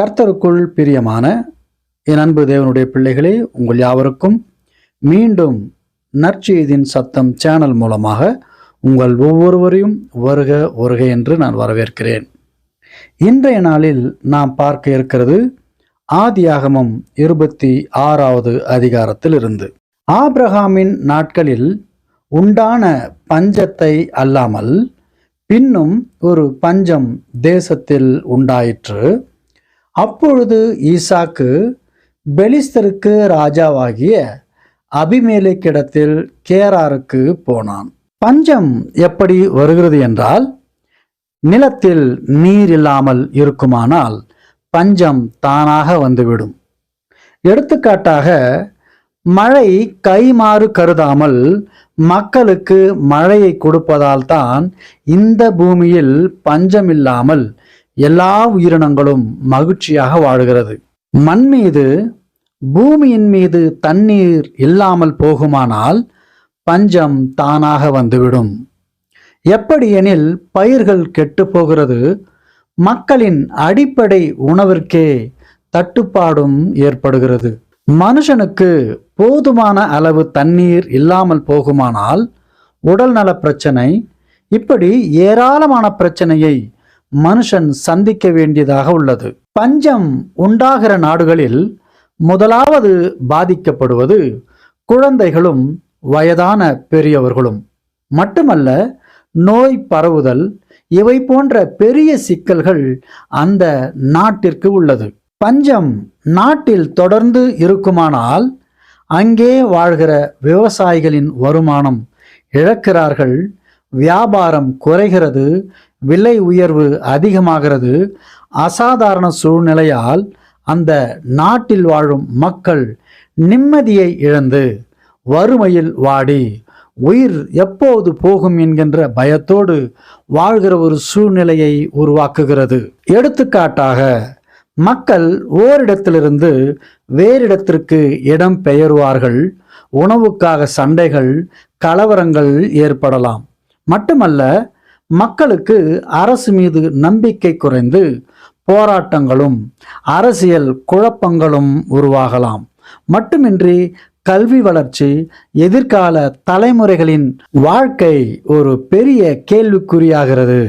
கர்த்தருக்குள் பிரியமான என் அன்பு தேவனுடைய பிள்ளைகளே உங்கள் யாவருக்கும் மீண்டும் நற்செய்தியின் சத்தம் சேனல் மூலமாக உங்கள் ஒவ்வொருவரையும் வருக வருக என்று நான் வரவேற்கிறேன். இன்றைய நாளில் நாம் பார்க்க இருக்கிறது ஆதியாகமம் இருபத்தி ஆறாவது அதிகாரத்தில் இருந்து ஆப்ரஹாமின் நாட்களில் உண்டான பஞ்சத்தை அல்லாமல் பின்னும் ஒரு பஞ்சம் தேசத்தில் உண்டாயிற்று. அப்பொழுது ஈசாக்கு பெலிஸ்தருக்கு ராஜாவாகிய அபிமேலைக்கிடத்தில் கேராருக்கு போனான். பஞ்சம் எப்படி வருகிறது என்றால் நிலத்தில் நீர் இல்லாமல் இருக்குமானால் பஞ்சம் தானாக வந்துவிடும். எடுத்துக்காட்டாக மழை கைமாறு கருதாமல் மக்களுக்கு மழையை கொடுப்பதால் தான் இந்த பூமியில் பஞ்சமில்லாமல் எல்லா உயிரினங்களும் மகிழ்ச்சியாக வாழுகிறது. மண் மீது பூமியின் மீது தண்ணீர் இல்லாமல் போகுமானால் பஞ்சம் தானாக வந்துவிடும். எப்படியெனில் பயிர்கள் கெட்டு போகிறது மக்களின் அடிப்படை உணவிற்கே தட்டுப்பாடும் ஏற்படுகிறது. மனுஷனுக்கு போதுமான அளவு தண்ணீர் இல்லாமல் போகுமானால் உடல் நல பிரச்சனை இப்படி ஏராளமான பிரச்சனையை மனுஷன் சந்திக்க வேண்டியதாக உள்ளது. பஞ்சம் உண்டாகிற நாடுகளில் முதலாவது பாதிக்கப்படுவது குழந்தைகளும் வயதான பெரியவர்களும். மட்டுமல்ல நோய் பரவுதல் இவை போன்ற பெரிய சிக்கல்கள் அந்த நாட்டிற்கு உள்ளது. பஞ்சம் நாட்டில் தொடர்ந்து இருக்குமானால் அங்கே வாழ்கிற விவசாயிகளின் வருமானம் இழக்கிறார்கள் வியாபாரம் குறைகிறது விலை உயர்வு அதிகமாகிறது. அசாதாரண சூழ்நிலையால் அந்த நாட்டில் வாழும் மக்கள் நிம்மதியை இழந்து வறுமையில் வாடி உயிர் எப்போது போகும் என்கின்ற பயத்தோடு வாழ்கிற ஒரு சூழ்நிலையை உருவாக்குகிறது. எடுத்துக்காட்டாக மக்கள் ஓரிடத்திலிருந்து வேறிடத்திற்கு இடம் பெயருவார்கள். உணவுக்காக சண்டைகள் கலவரங்கள் ஏற்படலாம். மட்டுமல்ல மக்களுக்கு அரசு மீது நம்பிக்கை குறைந்து போராட்டங்களும் அரசியல் குழப்பங்களும் உருவாகலாம். மட்டுமின்றி கல்வி வளர்ச்சி எதிர்கால தலைமுறைகளின் வாழ்க்கை ஒரு பெரிய கேள்விக்குறியாகிறது.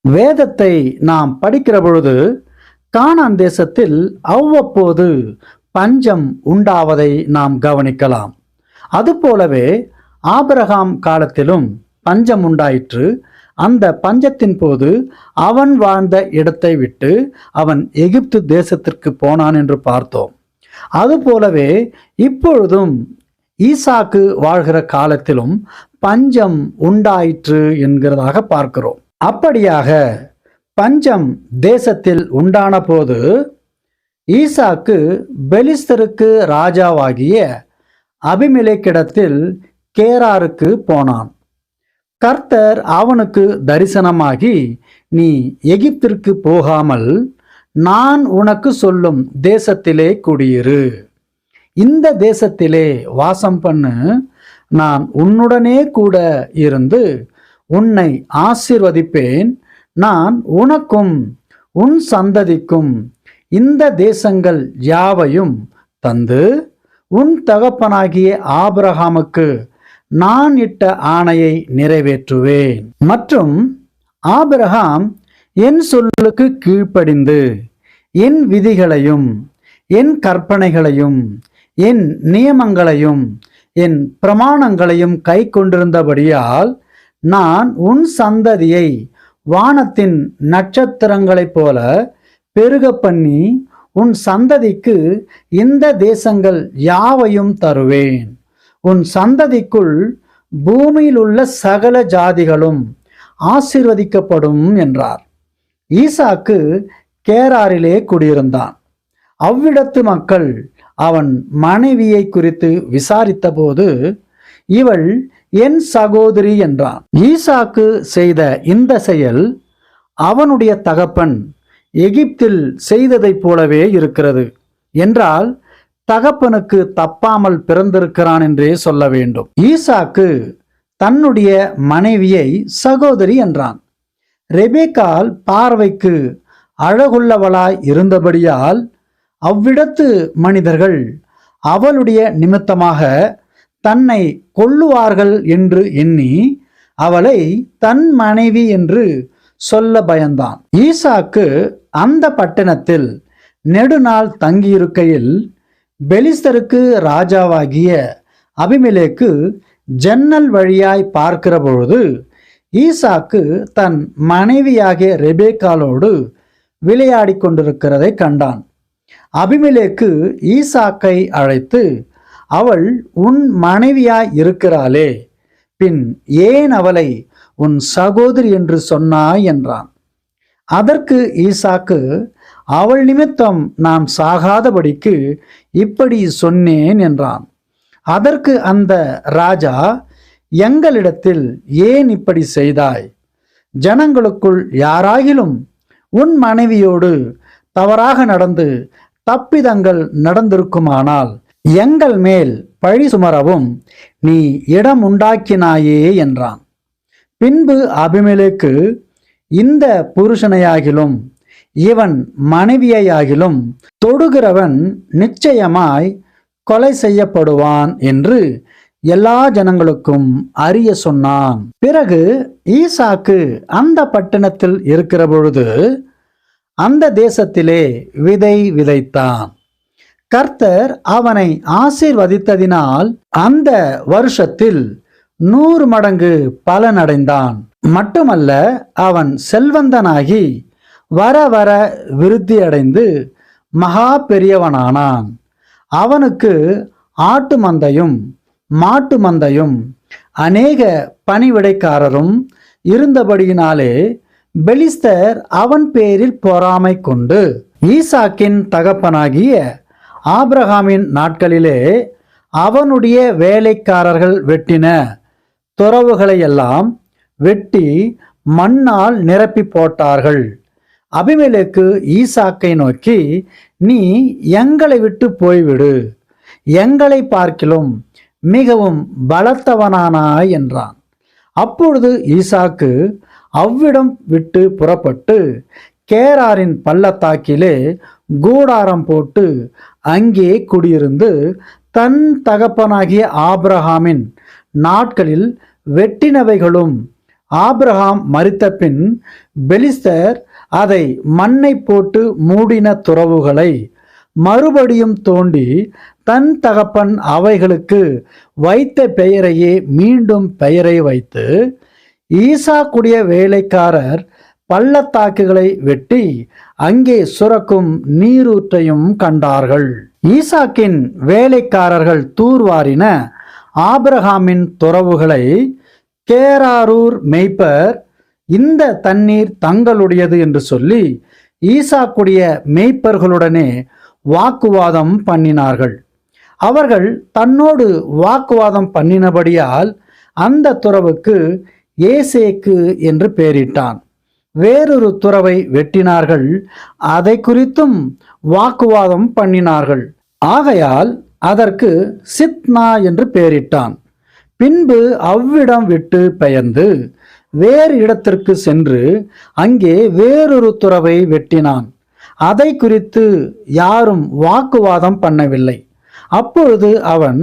வேதத்தை நாம் படிக்கிற பொழுது கானான் தேசத்தில் அவ்வப்போது பஞ்சம் உண்டாவதை நாம் கவனிக்கலாம். அதுபோலவே ஆபிரகாம் காலத்திலும் பஞ்சம் உண்டாயிற்று. அந்த பஞ்சத்தின் போது அவன் வாழ்ந்த இடத்தை விட்டு அவன் எகிப்து தேசத்திற்கு போனான் என்று பார்த்தோம். அதுபோலவே இப்பொழுதும் ஈசாக்கு வாழ்கிற காலத்திலும் பஞ்சம் உண்டாயிற்று என்கிறதாக பார்க்கிறோம். அப்படியாக பஞ்சம் தேசத்தில் உண்டான போது ஈசாக்கு பெலிஸ்தருக்கு ராஜாவாகிய அபிமிலேக்கிடத்தில் கேராருக்கு போனான். கர்த்தர் அவனுக்கு தரிசனமாகி நீ எகிப்திற்கு போகாமல் நான் உனக்கு சொல்லும் தேசத்திலே குடியிரு. இந்த தேசத்திலே வாசம் பண்ணு. நான் உன்னுடனே கூட இருந்து உன்னை ஆசிர்வதிப்பேன். நான் உனக்கும் உன் சந்ததிக்கும் இந்த தேசங்கள் யாவையும் தந்து உன் தகப்பனாகிய ஆபிரகாமுக்கு நான் இட்ட ஆணையை நிறைவேற்றுவேன். மற்றும் ஆபிரகாம் என் சொல்லுக்கு கீழ்ப்படிந்து என் விதிகளையும் என் கற்பனைகளையும் என் நியமங்களையும் என் பிரமாணங்களையும் கை கொண்டிருந்தபடியால் நான் உன் சந்ததியை வானத்தின் நட்சத்திரங்களைப் போல பெருக பண்ணி உன் சந்ததிக்கு இந்த தேசங்கள் யாவையும் தருவேன். உன் சந்ததிக்குள் பூமியில் உள்ள சகல ஜாதிகளும் ஆசீர்வதிக்கப்படும் என்றார். ஈசாக்கு கேராரிலே குடியிருந்தான். அவ்விடத்து மக்கள் அவன் மனைவியை குறித்து விசாரித்தபோது இவள் என் சகோதரி என்றான். ஈசாக்கு செய்த இந்த செயல் அவனுடைய தகப்பன் எகிப்தில் செய்ததைப் போலவே இருக்கிறது. என்றால் தகப்பனுக்கு தப்பாமல் பிறந்திருக்கிறான் என்றே சொல்ல வேண்டும். ஈசாக்கு தன்னுடைய மனைவியை சகோதரி என்றான். ரெபேக்கால் பார்வைக்கு அழகுள்ளவளாய் இருந்தபடியால் அவ்விடத்து மனிதர்கள் அவளுடைய நிமித்தமாக தன்னை கொல்லுவார்கள் என்று எண்ணி அவளை தன் மனைவி என்று சொல்ல பயந்தான். ஈசாக்கு அந்த பட்டணத்தில் நெடுநாள் தங்கியிருக்கையில் பெலிஸ்தருக்கு ராஜாவாகிய அபிமிலேக்கு ஜன்னல் வழியாய் பார்க்கிற பொழுது ஈசாக்கு தன் மனைவியாகிய ரெபேக்காலோடு விளையாடிக் கொண்டிருக்கிறதை கண்டான். அபிமிலேக்கு ஈசாக்கை அழைத்து அவள் உன் மனைவியாய் இருக்கிறாளே பின் ஏன் அவளை உன் சகோதரி என்று சொன்னாய்? என்றான். அதற்கு ஈசாக்கு அவள் நிமித்தம் நான் சாகாதபடிக்கு இப்படி சொன்னேன் என்றான். அதற்கு அந்த ராஜா எங்களிடத்தில் ஏன் இப்படி செய்தாய்? ஜனங்களுக்குள் யாராகிலும் உன் மனைவியோடு தவறாக நடந்து தப்பிதங்கள் நடந்திருக்குமானால் எங்கள் மேல் பழி சுமரவும் நீ இடம் உண்டாக்கினாயே என்றான். பின்பு அபிமேலுக்கு இந்த புருஷனையாகிலும் இவன் மனைவியையாகிலும் தொடுகிறவன் நிச்சயமாய் கொலை செய்யப்படுவான் என்று எல்லா ஜனங்களுக்கும் அறிய சொன்னான். பிறகு ஈசாக்கு அந்த பட்டணத்தில் இருக்கிற பொழுது அந்த தேசத்திலே விதை விதைத்தான். கர்த்தர் அவனை ஆசீர்வதித்ததினால் அந்த வருஷத்தில் நூறு மடங்கு பலனடைந்தான். மட்டுமல்ல அவன் செல்வந்தனாகி வர வர விருத்தியடைந்து மகா பெரியவனானான். அவனுக்கு ஆட்டு மந்தையும் மாட்டு மந்தையும் அநேக பணிவிடைக்காரரும் இருந்தபடியினாலே பெலிஸ்தர் அவன் பேரில் பொறாமை கொண்டு ஈசாக்கின் தகப்பனாகிய ஆப்ரஹாமின் நாட்களிலே அவனுடைய வேலைக்காரர்கள் வெட்டின துறவுகளையெல்லாம் வெட்டி மண்ணால் நிரப்பி போட்டார்கள். அபிமேலுக்கு ஈசாக்கை நோக்கி நீ எங்களை விட்டு போய்விடு. எங்களை பார்க்கிலும் மிகவும் பலத்தவனானாய் என்றான். அப்பொழுது ஈசாக்கு அவ்விடம் விட்டு புறப்பட்டு கேராரின் பள்ளத்தாக்கிலே கூடாரம் போட்டு அங்கே குடியிருந்து தன் தகப்பனாகிய ஆப்ரஹாமின் நாட்களில் வெட்டினவைகளும் ஆப்ரஹாம் மறித்த பின் பெலிஸ்தர் அதை மண்ணை போட்டு மூடின துறவுகளை மறுபடியும் தோண்டி தன் தகப்பன் அவைகளுக்கு வைத்த பெயரையே மீண்டும் பெயரை வைத்து ஈசாக்குடைய வேலைக்காரர் பள்ளத்தாக்குகளை வெட்டி அங்கே சுரக்கும் நீரூற்றையும் கண்டார்கள். ஈசாக்கின் வேலைக்காரர்கள் தூர்வாரின ஆபிரகாமின் துறவுகளை கேராரூர் மெய்ப்பர் இந்த தண்ணீர் தங்களுடையது என்று சொல்லி ஈசாக்குடைய மெய்ப்பர்களுடனே வாக்குவாதம் பண்ணினார்கள். அவர்கள் தன்னோடு வாக்குவாதம் பண்ணினபடியால் அந்த துறவுக்கு ஏசேக்கு என்று பெயரிட்டான். வேறொரு துறவை வெட்டினார்கள். அதை குறித்தும் வாக்குவாதம் பண்ணினார்கள். ஆகையால் அதற்கு சித்னா என்று பெயரிட்டான். பின்பு அவ்விடம் விட்டு பெயர்ந்து வேறு இடத்திற்கு சென்று அங்கே வேறொரு துறவை வெட்டினான். அதை குறித்து யாரும் வாக்குவாதம் பண்ணவில்லை. அப்பொழுது அவன்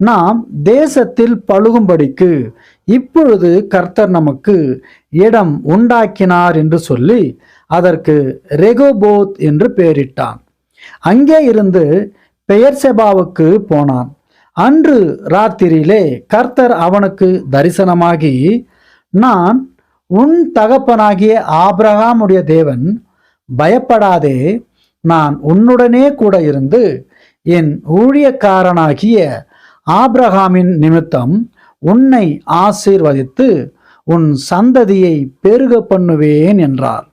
நாம் தேசத்தில் பழுகும்படிக்கு இப்பொழுது கர்த்தர் நமக்கு இடம் உண்டாக்கினார் என்று சொல்லி அதற்கு ரெகோபோத் என்று பெயரிட்டான். அங்கே இருந்து பெயர்செபாவுக்கு போனான். அன்று ராத்திரியிலே கர்த்தர் அவனுக்கு தரிசனமாகி நான் உன் தகப்பனாகிய ஆபிரகாமுடைய தேவன் பயப்படாதே. நான் உன்னுடனே கூட இருந்து என் ஊழியக்காரனாகிய ஆபிரகாமின் நிமித்தம் உன்னை ஆசீர்வதித்து உன் சந்ததியை பெருக பண்ணுவேன் என்றார்.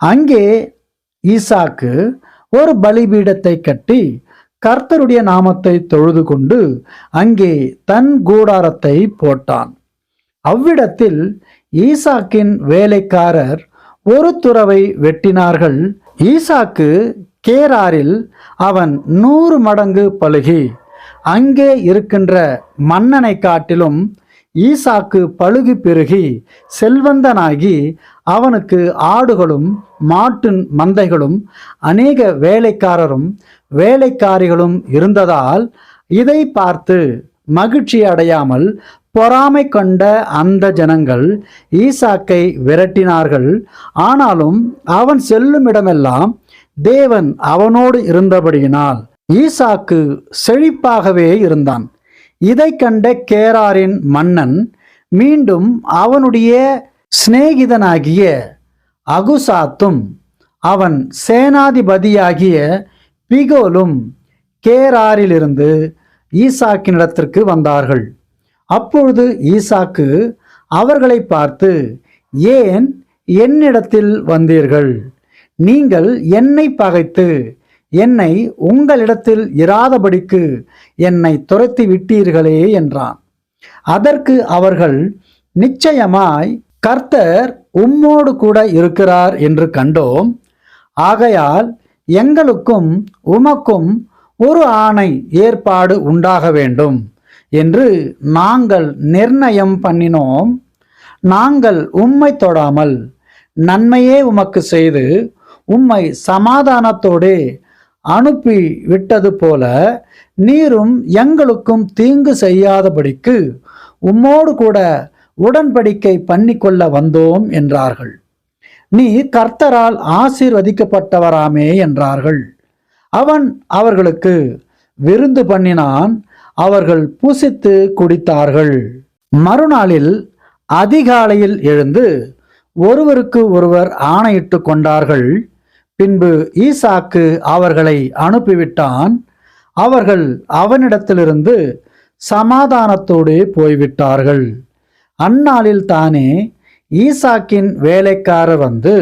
அங்கே ஈசாக்கு ஒரு பலிபீடத்தை கட்டி கர்த்தருடைய நாமத்தை தொழுது கொண்டு அங்கே தன் கூடாரத்தை போட்டான். அவ்விடத்தில் ஈசாக்கின் வேலைக்காரர் ஒரு துறவை வெட்டினார்கள். ஈசாக்கு கேராரில் அவன் நூறு மடங்கு பழுகி அங்கே இருக்கின்ற மன்னனை காட்டிலும் ஈசாக்கு பழுகி பெருகி செல்வந்தனாகி அவனுக்கு ஆடுகளும் மாட்டு மந்தைகளும் அநேக வேலைக்காரரும் வேலைக்காரிகளும் இருந்ததால் இதை பார்த்து மகிழ்ச்சி அடையாமல் பொறாமை கொண்ட அந்த ஜனங்கள் ஈசாக்கை விரட்டினார்கள். ஆனாலும் அவன் செல்லும் இடமெல்லாம் தேவன் அவனோடு இருந்தபடியினால் ஈசாக்கு செழிப்பாகவே இருந்தான். இதை கண்ட கேராரின் மன்னன் மீண்டும் அவனுடைய சிநேகிதனாகிய அகுசாத்தும் அவன் சேனாதிபதியாகிய பிகோலும் கேராரிலிருந்து ஈசாக்கினிடத்திற்கு வந்தார்கள். அப்பொழுது ஈசாக்கு அவர்களை பார்த்து ஏன் என்னிடத்தில் வந்தீர்கள்? நீங்கள் என்னை பகைத்து என்னை உங்களிடத்தில் இராதபடிக்கு என்னை துரத்தி விட்டீர்களே என்றான். அதற்கு அவர்கள் நிச்சயமாய் கர்த்தர் உம்மோடு கூட இருக்கிறார் என்று கண்டோம். ஆகையால் எங்களுக்கும் உமக்கும் ஒரு ஆணை ஏற்பாடு உண்டாக வேண்டும். என்று நாங்கள் நிர்ணயம் பண்ணினோம். நாங்கள் உம்மை தொடாமல் நன்மையே உமக்கு செய்து உம்மை சமாதானத்தோடு அனுப்பி விட்டது போல நீரும் எங்களுக்கும் தீங்கு செய்யாதபடிக்கு உம்மோடு கூட உடன்படிக்கை பண்ணிக்கொள்ள வந்தோம் என்றார்கள். நீ கர்த்தரால் ஆசீர்வதிக்கப்பட்டவராமே என்றார்கள். அவன் அவர்களுக்கு விருந்து பண்ணினான். அவர்கள் புசித்து குடித்தார்கள். மறுநாளில் அதிகாலையில் எழுந்து ஒருவருக்கு ஒருவர் ஆணையிட்டு கொண்டார்கள். பின்பு ஈசாக்கு அவர்களை அனுப்பிவிட்டான். அவர்கள் அவனிடத்திலிருந்து சமாதானத்தோடு போய்விட்டார்கள். அந்நாளில் தானே ஈசாக்கின் வேலைக்காரர் வந்து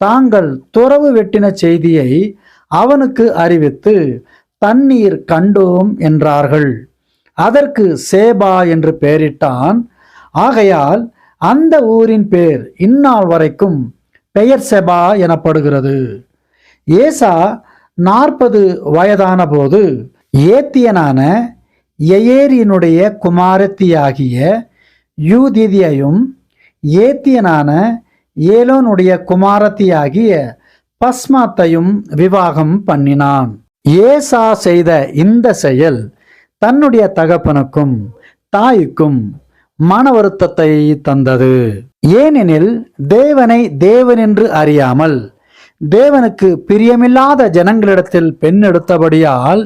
தாங்கள் துறவு வெட்டின செய்தியை அவனுக்கு அறிவித்து தண்ணீர் கண்டோம் என்றார்கள். அதற்கு சேபா என்று பெயரிட்டான். ஆகையால் அந்த ஊரின் பேர் இந்நாள் வரைக்கும் பெயர் செபா எனப்படுகிறது. ஏசா நாற்பது வயதான போது ஏத்தியனான எயேரியனுடைய குமாரத்தியாகிய யூதிதியையும் ஏத்தியனான ஏலோனுடைய குமாரத்தியாகிய பஸ்மாத்தையும் விவாகம் பண்ணினான். ஏசா செய்த இந்த செயல் தன்னுடைய தகப்பனுக்கும் தாய்க்கும் மன வருத்தத்தை தந்தது. ஏனெனில் தேவனை தேவன் என்று அறியாமல் தேவனுக்கு பிரியமில்லாத ஜனங்களிடத்தில் பெண் எடுத்தபடியால்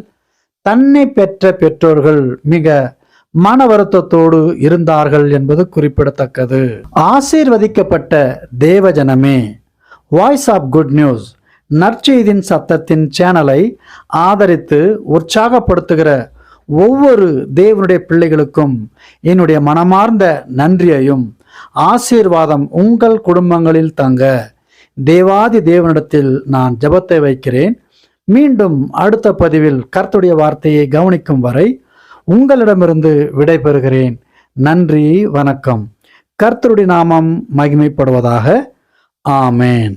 தன்னை பெற்ற பெற்றோர்கள் மிக மன வருத்தத்தோடு இருந்தார்கள் என்பது குறிப்பிடத்தக்கது. ஆசீர்வதிக்கப்பட்ட தேவஜனமே வாய்ஸ் ஆஃப் குட் நியூஸ் நற்செய்தின் சத்தத்தின் சேனலை ஆதரித்து உற்சாகப்படுத்துகிற ஒவ்வொரு தேவனுடைய பிள்ளைகளுக்கும் என்னுடைய மனமார்ந்த நன்றியையும் ஆசீர்வாதம் உங்கள் குடும்பங்களில் தங்க. தேவாதி தேவனிடத்தில் நான் ஜெபத்தை வைக்கிறேன். மீண்டும் அடுத்த பதிவில் கர்த்துடைய வார்த்தையை கவனிக்கும் வரை உங்களிடமிருந்து விடைபெறுகிறேன். நன்றி வணக்கம். கர்த்தருடைய நாமம் மகிமைப்படுவதாக. ஆமேன்.